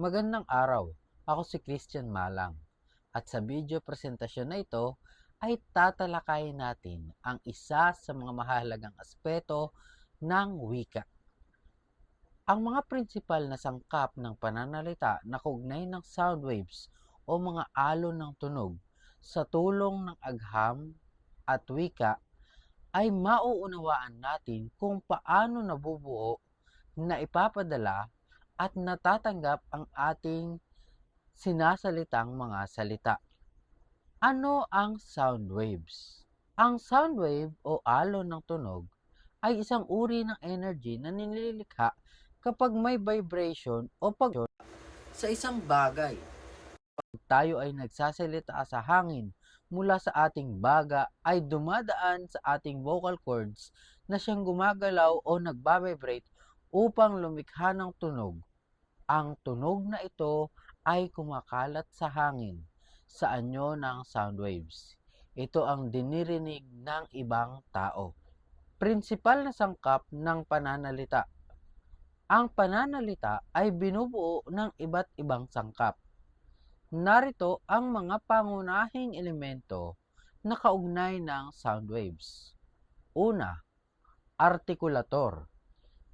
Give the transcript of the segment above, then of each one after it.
Magandang araw. Ako si Christian Malang. At sa video presentasyon na ito ay tatalakayin natin ang isa sa mga mahalagang aspeto ng wika. Ang mga prinsipal na sangkap ng pananalita na kaugnay ng sound waves o mga alon ng tunog sa tulong ng agham at wika ay mauunawaan natin kung paano nabubuo na ipapadala at natatanggap ang ating sinasalitang mga salita. Ano ang sound waves? Ang sound wave o alon ng tunog ay isang uri ng energy na nililikha kapag may vibration o pag sa isang bagay. Pag tayo ay nagsasalita sa hangin mula sa ating baga ay dumadaan sa ating vocal cords na siyang gumagalaw o nagbabibrate upang lumikha ng tunog. Ang tunog na ito ay kumakalat sa hangin sa anyo ng sound waves. Ito ang dinirinig ng ibang tao. Prinsipal na sangkap ng pananalita. Ang pananalita ay binubuo ng iba't ibang sangkap. Narito ang mga pangunahing elemento na kaugnay ng sound waves. Una, artikulator.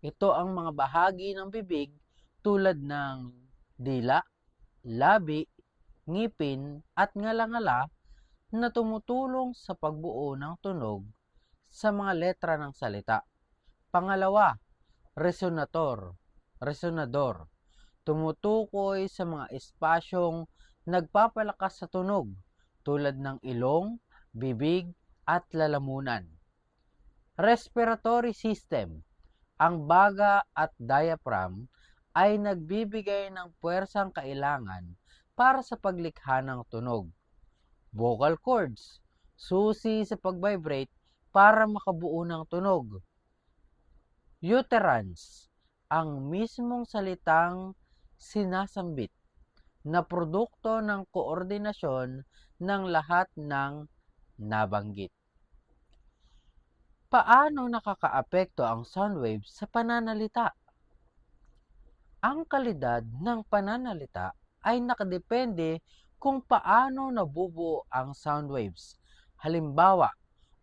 Ito ang mga bahagi ng bibig tulad ng dila, labi, ngipin at ngalangala na tumutulong sa pagbuo ng tunog sa mga letra ng salita. Pangalawa, resonator, resonador. Tumutukoy sa mga espasyong nagpapalakas sa tunog tulad ng ilong, bibig at lalamunan. Respiratory system. Ang baga at diaphragm ay nagbibigay ng puwersang kailangan para sa paglikha ng tunog. Vocal cords, susi sa pag-vibrate para makabuo ng tunog. Uterans, ang mismong salitang sinasambit na produkto ng koordinasyon ng lahat ng nabanggit. Paano nakakaapekto ang sound waves sa pananalita? Ang kalidad ng pananalita ay nakadepende kung paano nabubuo ang sound waves. Halimbawa,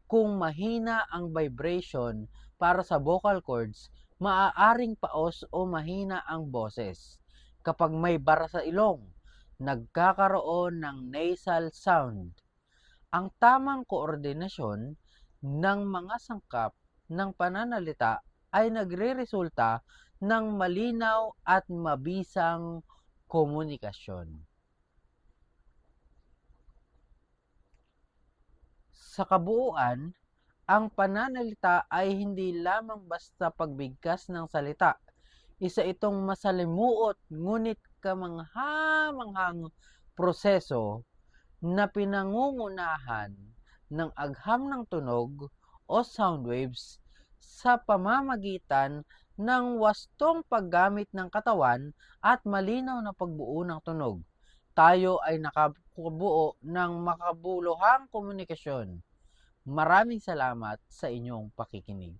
kung mahina ang vibration para sa vocal cords, maaaring paos o mahina ang boses. Kapag may bara sa ilong, nagkakaroon ng nasal sound. Ang tamang koordinasyon ng mga sangkap ng pananalita ay nagre-resulta ng malinaw at mabisang komunikasyon. Sa kabuuan, ang pananalita ay hindi lamang basta pagbigkas ng salita. Isa itong masalimuot ngunit kamangha-manghang proseso na pinangungunahan ng agham ng tunog o sound waves sa pamamagitan ng wastong paggamit ng katawan at malinaw na pagbuo ng tunog. Tayo ay nakabuo ng makabuluhang komunikasyon. Maraming salamat sa inyong pakikinig.